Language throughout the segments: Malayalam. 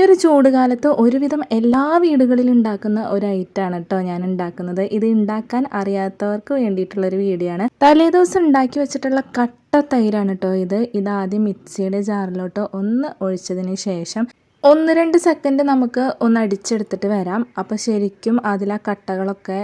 ഒരു ചൂടുകാലത്ത് ഒരുവിധം എല്ലാ വീടുകളിലും ഉണ്ടാക്കുന്ന ഒരു ഐറ്റാണ് കേട്ടോ ഞാൻ ഉണ്ടാക്കുന്നത് ഇത് ഉണ്ടാക്കാൻ അറിയാത്തവർക്ക് വേണ്ടിയിട്ടുള്ളൊരു വീഡിയോ ആണ് തലേദിവസം ഉണ്ടാക്കി വെച്ചിട്ടുള്ള കട്ട തൈരാണ് കേട്ടോ ഇത്. ഇത് ആദ്യം മിക്സിയുടെ ജാറിലോട്ട് ഒന്ന് ഒഴിച്ചതിന് ശേഷം ഒന്ന് രണ്ട് സെക്കൻഡ് നമുക്ക് ഒന്ന് അടിച്ചെടുത്തിട്ട് വരാം. അപ്പോൾ ശരിക്കും അതിൽ ആ കട്ടകളൊക്കെ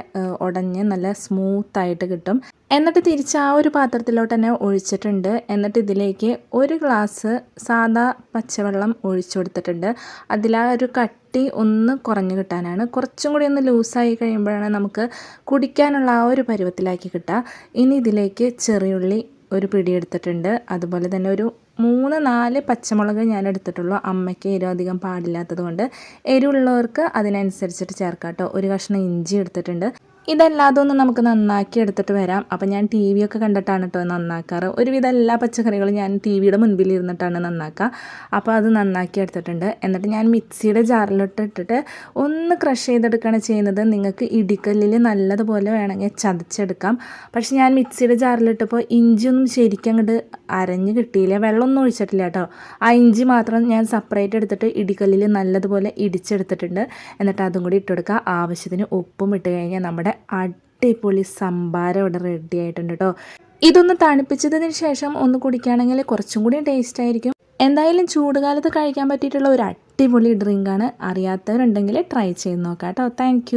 ഉടഞ്ഞ് നല്ല സ്മൂത്തായിട്ട് കിട്ടും. എന്നിട്ട് തിരിച്ച് ആ ഒരു പാത്രത്തിലോട്ട് തന്നെ ഒഴിച്ചിട്ടുണ്ട്. എന്നിട്ട് ഇതിലേക്ക് ഒരു ഗ്ലാസ് സാദാ പച്ചവെള്ളം ഒഴിച്ചു കൊടുത്തിട്ടുണ്ട്. അതിൽ ആ ഒരു കട്ടി ഒന്ന് കുറഞ്ഞു കിട്ടാനാണ്. കുറച്ചും കൂടി ഒന്ന് ലൂസായി കഴിയുമ്പോഴാണ് നമുക്ക് കുടിക്കാനുള്ള ആ ഒരു പരുവത്തിലാക്കി കിട്ടുക. ഇനി ഇതിലേക്ക് ചെറിയുള്ളി ഒരു പിടി എടുത്തിട്ടുണ്ട്. അതുപോലെ തന്നെ ഒരു മൂന്ന് നാല് പച്ചമുളക് ഞാൻ എടുത്തിട്ടുള്ളൂ. അമ്മയ്ക്ക് എരിവ് അധികം പാടില്ലാത്തത് കൊണ്ട് എരിവുള്ളവർക്ക് അതിനനുസരിച്ചിട്ട് ചേർക്കാം കേട്ടോ. ഒരു കഷ്ണം ഇഞ്ചി എടുത്തിട്ടുണ്ട്. ഇതല്ലാതെ ഒന്ന് നമുക്ക് നന്നാക്കി എടുത്തിട്ട് വരാം. അപ്പം ഞാൻ ടി വി ഒക്കെ കണ്ടിട്ടാണ് കേട്ടോ നന്നാക്കാറ്. ഒരുവിധം എല്ലാ പച്ചക്കറികളും ഞാൻ ടി വിയുടെ മുൻപിൽ ഇരുന്നിട്ടാണ് നന്നാക്കുക. അപ്പോൾ അത് നന്നാക്കി എടുത്തിട്ടുണ്ട്. എന്നിട്ട് ഞാൻ മിക്സിയുടെ ജാറിലോട്ട് ഇട്ടിട്ട് ഒന്ന് ക്രഷ് ചെയ്തെടുക്കുകയാണ് ചെയ്യുന്നത്. നിങ്ങൾക്ക് ഇടിക്കല്ലിൽ നല്ലതുപോലെ വേണമെങ്കിൽ ചതച്ചെടുക്കാം. പക്ഷെ ഞാൻ മിക്സിയുടെ ജാറിലിട്ടപ്പോൾ ഇഞ്ചിയൊന്നും ശരിക്കും അങ്ങോട്ട് അരഞ്ഞ് കിട്ടിയില്ല. വെള്ളമൊന്നും ഒഴിച്ചിട്ടില്ല കേട്ടോ. ആ ഇഞ്ചി മാത്രം ഞാൻ സെപ്പറേറ്റ് എടുത്തിട്ട് ഇടിക്കല്ലിൽ നല്ലതുപോലെ ഇടിച്ചെടുത്തിട്ടുണ്ട്. എന്നിട്ട് അതും കൂടി ഇട്ടെടുക്കുക ആവശ്യത്തിന് ഉപ്പും ഇട്ട് കഴിഞ്ഞാൽ നമ്മുടെ അടിപൊളി സംഭാരം ഇവിടെ റെഡി ആയിട്ടുണ്ട് കേട്ടോ. ഇതൊന്ന് തണുപ്പിച്ചതിന് ശേഷം ഒന്ന് കുടിക്കുകയാണെങ്കിൽ കുറച്ചും കൂടി ടേസ്റ്റ് ആയിരിക്കും. എന്തായാലും ചൂടുകാലത്ത് കഴിക്കാൻ പറ്റിയിട്ടുള്ള ഒരു അടിപൊളി ഡ്രിങ്കാണ് അറിയാത്തവരുണ്ടെങ്കിൽ ട്രൈ ചെയ്ത് നോക്കാം കേട്ടോ. താങ്ക്